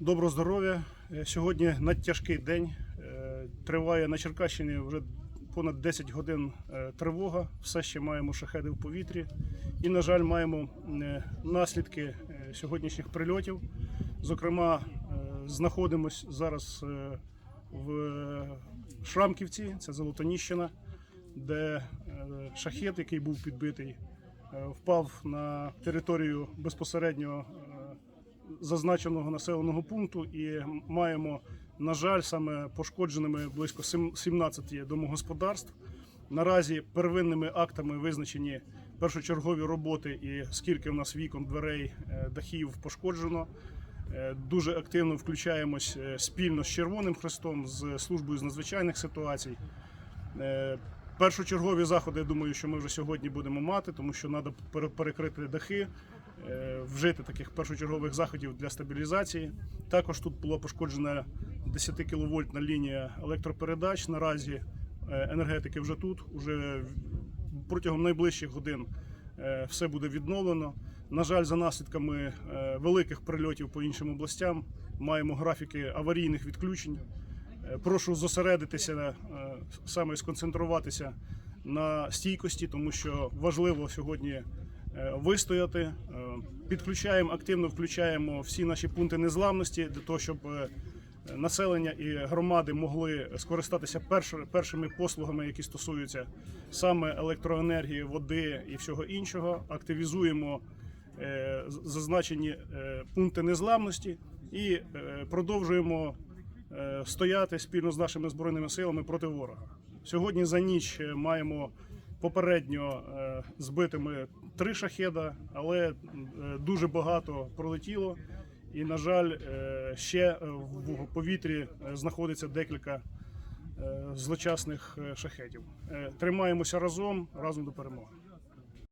Доброго здоров'я. Е, Сьогодні надтяжкий день. Е, Триває на Черкащині вже понад 10 годин е, тривога. Все ще маємо шахеди в повітрі. І, на жаль, маємо наслідки сьогоднішніх прильотів. Зокрема, знаходимось зараз в Шрамківці, це Золотоніщина, де шахет, який був підбитий, впав на територію безпосередньо зазначеного населеного пункту і маємо, на жаль, саме пошкодженими близько сім- 17 домогосподарств. Наразі первинними актами визначені першочергові роботи і скільки в нас вікон, дверей, е, дахів пошкоджено. Е, Дуже активно включаємось е, спільно з Червоним Хрестом, з службою з надзвичайних ситуацій. Першочергові заходи, я думаю, що ми вже сьогодні будемо мати, тому що треба перекрити дахи, вжити таких першочергових заходів для стабілізації. Також тут була пошкоджена 10 кВт лінія електропередач. Наразі е, енергетики вже тут. Уже протягом найближчих годин е, все буде відновлено. На жаль, за наслідками е, великих прильотів по іншим областям маємо графіки аварійних відключень. Е, Прошу зосередитися, е, саме сконцентруватися на стійкості, тому що важливо сьогодні е, вистояти. Е, Підключаємо активно, включаємо всі наші пункти незламності для того, щоб е, населення і громади могли скористатися перш- першими послугами, які стосуються саме електроенергії, води і всього іншого. Активізуємо е, зазначені е, пункти незламності і е, продовжуємо е, стояти спільно з нашими збройними силами проти ворога. Сьогодні за ніч е, маємо попередньо е, збитими три шахеда, але е, дуже багато пролетіло. І, на жаль, е, ще в повітрі знаходиться декілька злочасних шахетів. Тримаємося разом, разом до перемоги.